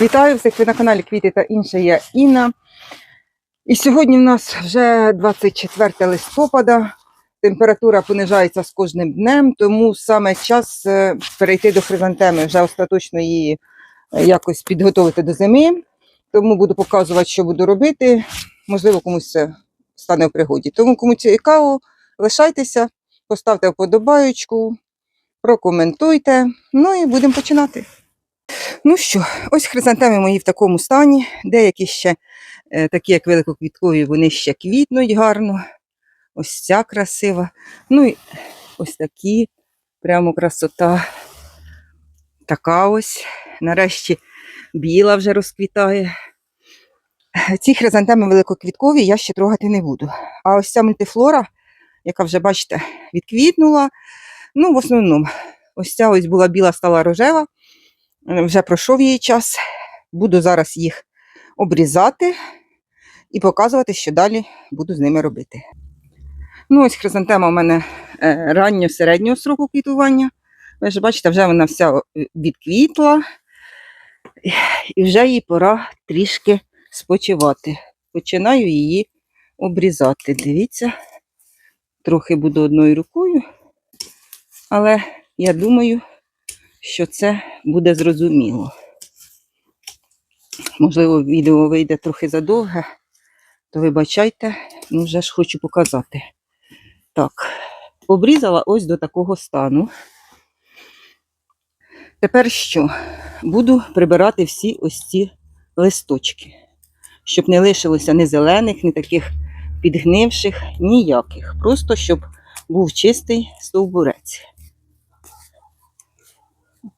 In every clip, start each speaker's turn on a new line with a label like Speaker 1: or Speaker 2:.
Speaker 1: Вітаю всіх, ви на каналі Квіти та інше, я Інна. І сьогодні в нас вже 24 листопада. Температура понижається з кожним днем, тому саме час е, перейти до хризантеми, вже остаточно її е, якось підготувати до зими. Тому буду показувати, що буду робити. Можливо, комусь це стане в пригоді. Тому кому цікаво, лишайтеся, поставте вподобаючку, прокоментуйте. Ну і будемо починати. Ну що, ось хризантеми мої в такому стані. Деякі ще, е, такі як великоквіткові, вони ще квітнуть гарно. Ось ця красива. Ну і ось такі, прямо красота. Така ось. Нарешті біла вже розквітає. Ці хризантеми великоквіткові я ще трогати не буду. А ось ця мультифлора, яка вже, бачите, відквітнула. Ну, в основному, ось ця ось була біла, стала рожева. Е, Вже пройшов її час. Буду зараз їх обрізати і показувати, що далі буду з ними робити. Ну, ось хризантема у мене е, ранньо-середнього сроку квітування. Ви ж бачите, вже вона вся відквітла, і вже їй пора трішки спочивати. Починаю її обрізати. Дивіться, трохи буду одною рукою, але я думаю, що це буде зрозуміло. Можливо, відео вийде трохи задовге, то вибачайте, ну вже ж хочу показати. Так, обрізала ось до такого стану. Тепер що? Буду прибирати всі ось ці листочки, щоб не лишилося ні зелених, ні таких підгнивших, ніяких. Просто щоб був чистий стовбурець.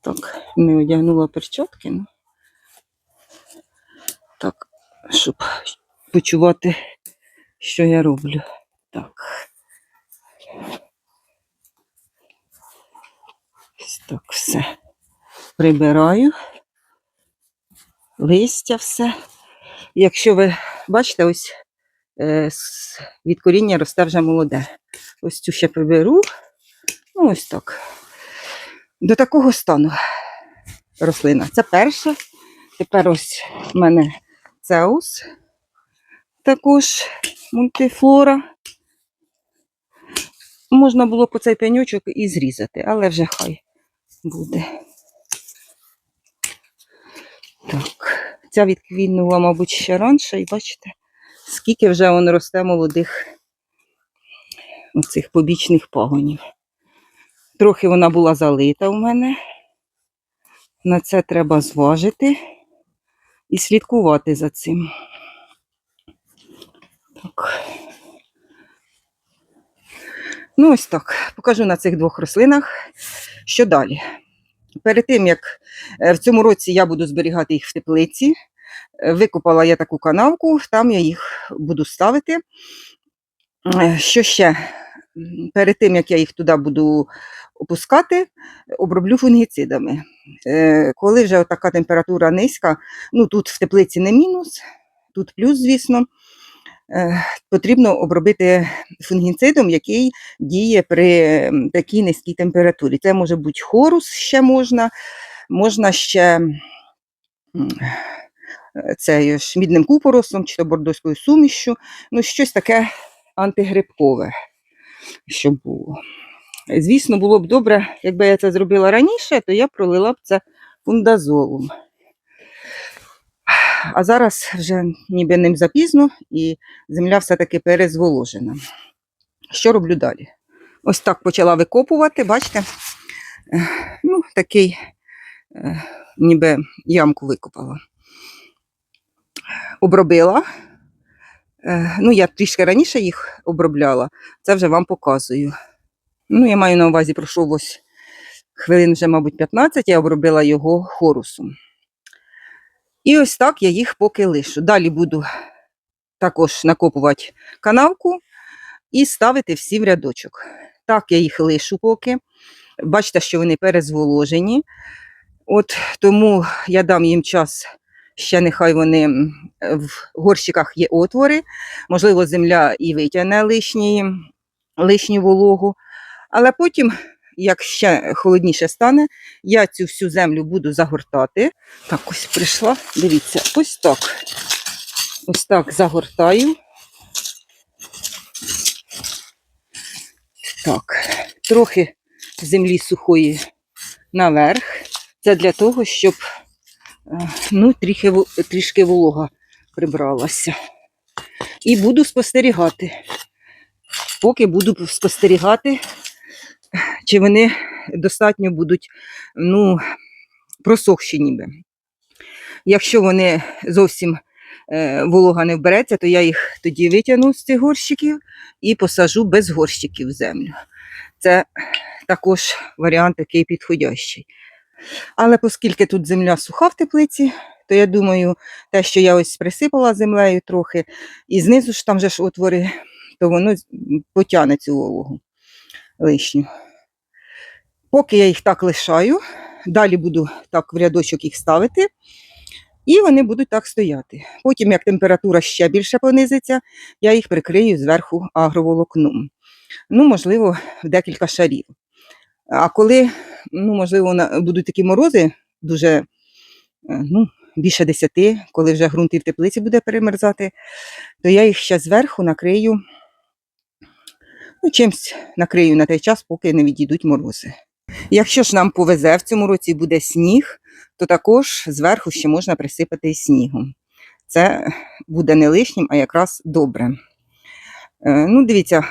Speaker 1: Так, не одягнула перчатки. Ну. Так, щоб почувати, що я роблю. Так. Ось так все. Прибираю. Листя все. Якщо ви бачите, ось е, від коріння росте вже молоде. Ось цю ще приберу. Ну, ось так. До такого стану рослина. Це перша. Тепер ось в мене цеус. Також мультифлора. Можна було по цей пенючок і зрізати, але вже хай буде. Так, ця відквітнула, мабуть, ще раніше, і бачите, скільки вже воно росте молодих оцих побічних пагонів. Трохи вона була залита у мене. На це треба зважити і слідкувати за цим. Так. Ну, ось так. Покажу на цих двох рослинах, що далі. Перед тим, як е, в цьому році я буду зберігати їх в теплиці, е, викопала я таку канавку, там я їх буду ставити. Е, Що ще? Перед тим, як я їх туди буду опускати, оброблю фунгіцидами. Е, Коли вже така температура низька, ну тут в теплиці не мінус, тут плюс, звісно, е, потрібно обробити фунгіцидом, який діє при такій низькій температурі. Це може бути хорус ще можна, можна ще е, це ж мідним купоросом чи то бордоською сумішю, ну щось таке антигрибкове, щоб було. Звісно, було б добре, якби я це зробила раніше, то я пролила б це фундазолом. А зараз вже ніби ним запізно, і земля все-таки перезволожена. Що роблю далі? Ось так почала викопувати, бачите? Ну, такий, ніби ямку викопала. Обробила. Е, Ну, я трішки раніше їх обробляла, це вже вам показую. Ну, я маю на увазі, пройшов ось хвилин вже, мабуть, 15, я обробила його хорусом. І ось так я їх поки лишу. Далі буду також накопувати канавку і ставити всі в рядочок. Так, я їх лишу поки. Бачите, що вони перезволожені. От тому я дам їм час, ще нехай вони в горщиках є отвори. Можливо, земля і витягне лишні, лишню вологу. Але потім як ще холодніше стане, я цю всю землю буду загортати. Так, ось прийшла. Дивіться, ось так. Ось так загортаю. Так, трохи землі сухої наверх. Це для того, щоб ну, трішки, трішки волога прибралася. І буду спостерігати. Поки буду спостерігати, чи вони достатньо будуть ну, просохші ніби. Якщо вони зовсім е, волога не вбереться, то я їх тоді витягну з цих горщиків і посажу без горщиків в землю. Це також варіант такий підходящий. Але оскільки тут земля суха в теплиці, то я думаю, те, що я ось присипала землею трохи, і знизу ж там же ж отвори, то воно потягне цю вологу лишню. Поки я їх так лишаю, далі буду так в рядочок їх ставити, і вони будуть так стояти. Потім, як температура ще більше понизиться, я їх прикрию зверху агроволокном. Ну, можливо, в декілька шарів. А коли, ну, можливо, будуть такі морози, дуже е, ну, більше 10, коли вже ґрунт і в теплиці буде перемерзати, то я їх ще зверху накрию, ну, чимсь накрию на той час, поки не відійдуть морози. Якщо ж нам повезе в цьому році буде сніг, то також зверху ще можна присипати снігом. Це буде не лишнім, а якраз добре. Е, Ну, дивіться,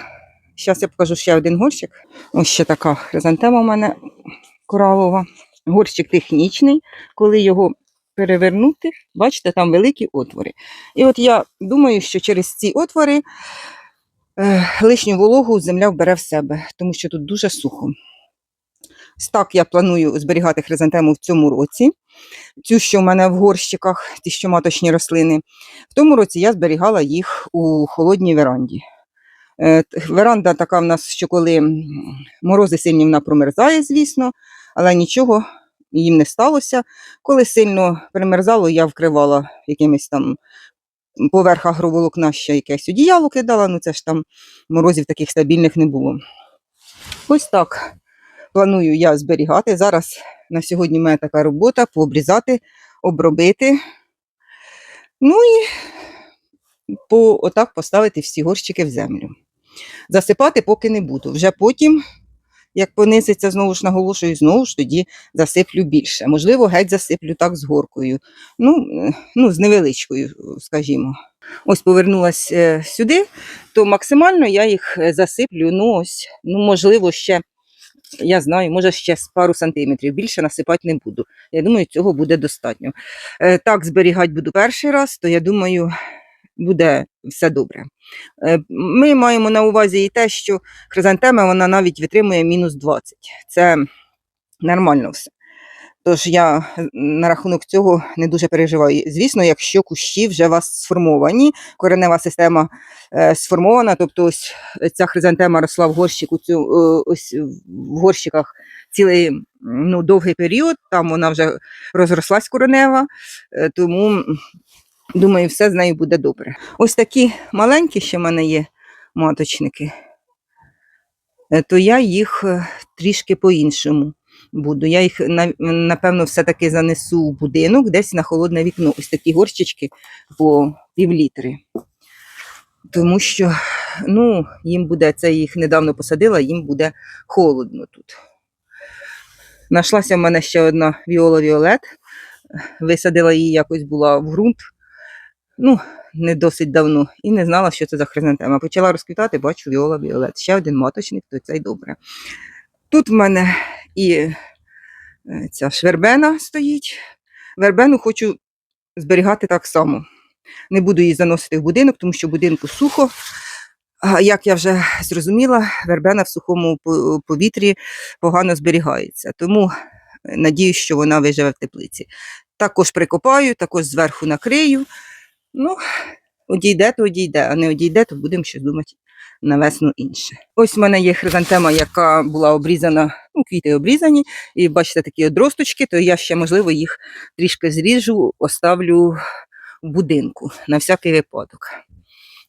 Speaker 1: зараз я покажу ще один горщик. Ось ще така хризантема у мене коралова. Горщик технічний, коли його перевернути, бачите, там великі отвори. І от я думаю, що через ці отвори е, лишню вологу земля вбере в себе, тому що тут дуже сухо. Так я планую зберігати хризантему в цьому році. Цю, що в мене в горщиках, ті, що маточні рослини. В тому році я зберігала їх у холодній веранді. Е, Веранда така в нас, що коли морози сильні, вона промерзає, звісно, але нічого їм не сталося. Коли сильно примерзало, я вкривала якимись там поверх агроволокна ще якесь одіяло кидала, ну це ж там морозів таких стабільних не було. Ось так планую я зберігати. Зараз на сьогодні мене така робота пообрізати, обробити. Ну і по, отак поставити всі горщики в землю. Засипати поки не буду. Вже потім, як понизиться, знову ж наголошую, знову ж тоді засиплю більше. Можливо, геть засиплю так з горкою. Ну, ну з невеличкою, скажімо. Ось повернулася е, сюди, то максимально я їх е, засиплю, ну ось, ну, можливо, ще, я знаю, може ще з пару сантиметрів. Більше насипати не буду. Я думаю, цього буде достатньо. Е, Так зберігати буду перший раз, то я думаю, буде все добре. Е, Ми маємо на увазі і те, що хризантема вона навіть витримує мінус 20. Це нормально все. Тож я на рахунок цього не дуже переживаю. Звісно, якщо кущі вже у вас сформовані, коренева система е, сформована, тобто ось ця хризантема росла в горщику, цю, е, ось в горщиках цілий ну, довгий період, там вона вже розрослась коренева, е, тому думаю, все з нею буде добре. Ось такі маленькі ще в мене є маточники, е, то я їх е, трішки по-іншому буду. Я їх напевно все-таки занесу в будинок десь на холодне вікно. Ось такі горщички по півлітри. Тому що ну, їм буде, це їх недавно посадила, їм буде холодно тут. Нашлася в мене ще одна віола Віолет. Висадила її якось була в ґрунт. Ну, не досить давно, і не знала, що це за хризантема. Почала розквітати, бачу віола Віолет. Ще один маточник, то це й добре. Тут в мене і е, ця швербена стоїть. Вербену хочу зберігати так само. Не буду її заносити в будинок, тому що в будинку сухо. Як я вже зрозуміла, вербена в сухому повітрі погано зберігається. Тому е, надіюсь, що вона виживе в теплиці. Також прикопаю, також зверху накрию. Ну, одійде, то одійде, а не одійде, то будемо щось думати на весну інше. Ось в мене є хризантема, яка була обрізана, ну, квіти обрізані, і бачите такі одросточки, то я ще, можливо, їх трішки зріжу, оставлю в будинку на всякий випадок.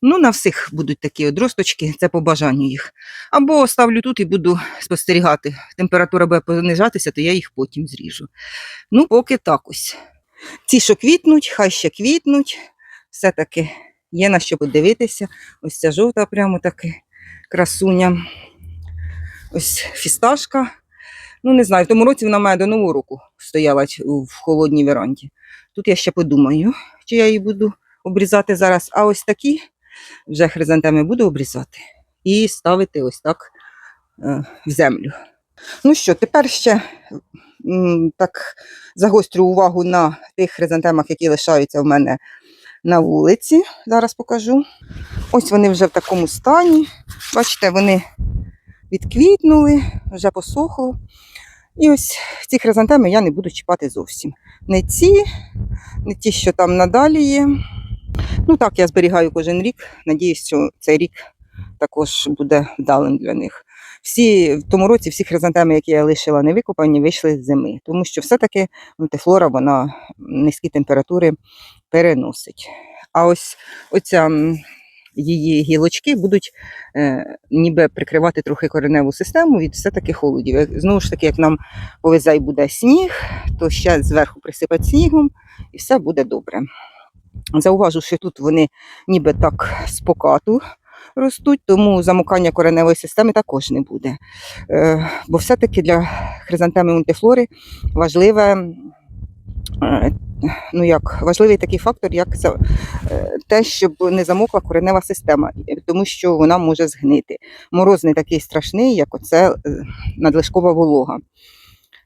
Speaker 1: Ну, на всіх будуть такі одросточки, це по бажанню їх. Або ставлю тут і буду спостерігати. Температура буде понижатися, то я їх потім зріжу. Ну, поки так ось. Ці, що квітнуть, хай ще квітнуть. Все-таки є на що подивитися. Ось ця жовта прямо таки красуня. Ось фісташка. Ну, не знаю, в тому році вона має до Нового року стояла в холодній веранді. Тут я ще подумаю, чи я її буду обрізати зараз. А ось такі вже хризантеми буду обрізати і ставити ось так е, в землю. Ну що, тепер ще так загострю увагу на тих хризантемах, які лишаються в мене на вулиці. Зараз покажу. Ось вони вже в такому стані. Бачите, вони відквітнули, вже посохло. І ось ці хризантеми я не буду чіпати зовсім. Не ці, не ті, що там надалі є. Ну так, я зберігаю кожен рік. Надіюсь, що цей рік також буде вдалим для них. Всі в тому році всі хризантеми, які я лишила невикопані, вийшли з зими, тому що все-таки мультифлора вона низькі температури переносить. А ось оця її гілочки будуть е, ніби прикривати трохи кореневу систему від все-таки холодів. Знову ж таки, як нам повезе і буде сніг, то ще зверху присипать снігом і все буде добре. Зауважу, що тут вони ніби так з покату ростуть, тому замукання кореневої системи також не буде. Е, бо все-таки для хризантеми мультифлори важливе, е, ну як, важливий такий фактор, як е, те, щоб не замокла коренева система, тому що вона може згнити. Мороз не такий страшний, як оце надлишкова волога.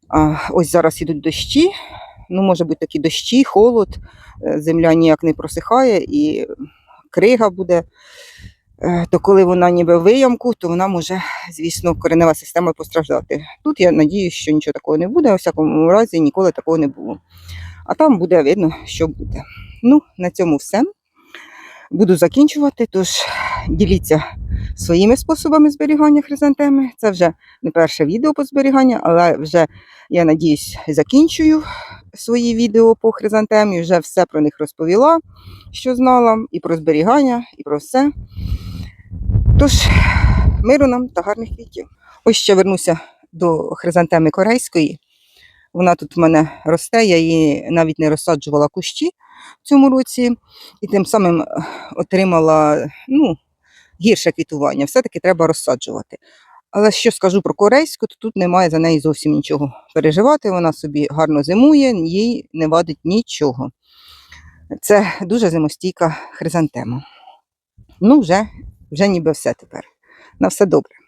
Speaker 1: А, ось зараз ідуть дощі. Ну, може бути такі дощі, холод, земля ніяк не просихає і крига буде. Е, То коли вона ніби виямку, то вона може, звісно, коренева система постраждати. Тут я надіюсь, що нічого такого не буде, у всякому разі ніколи такого не було. А там буде видно, що буде. Ну, на цьому все. Буду закінчувати, тож діліться своїми способами зберігання хризантеми. Це вже не перше відео по зберіганню, але вже, я надіюсь, закінчую свої відео по хризантемі. Вже все про них розповіла, що знала, і про зберігання, і про все. Тож, миру нам та гарних квітів. Ось ще вернуся до хризантеми корейської. Вона тут в мене росте, я її навіть не розсаджувала кущі в цьому році, і тим самим е, отримала ну, гірше квітування. Все-таки треба розсаджувати. Але що скажу про корейську, то тут немає за неї зовсім нічого переживати. Вона собі гарно зимує, їй не вадить нічого. Це дуже зимостійка хризантема. Ну, вже, вже ніби все тепер. На все добре.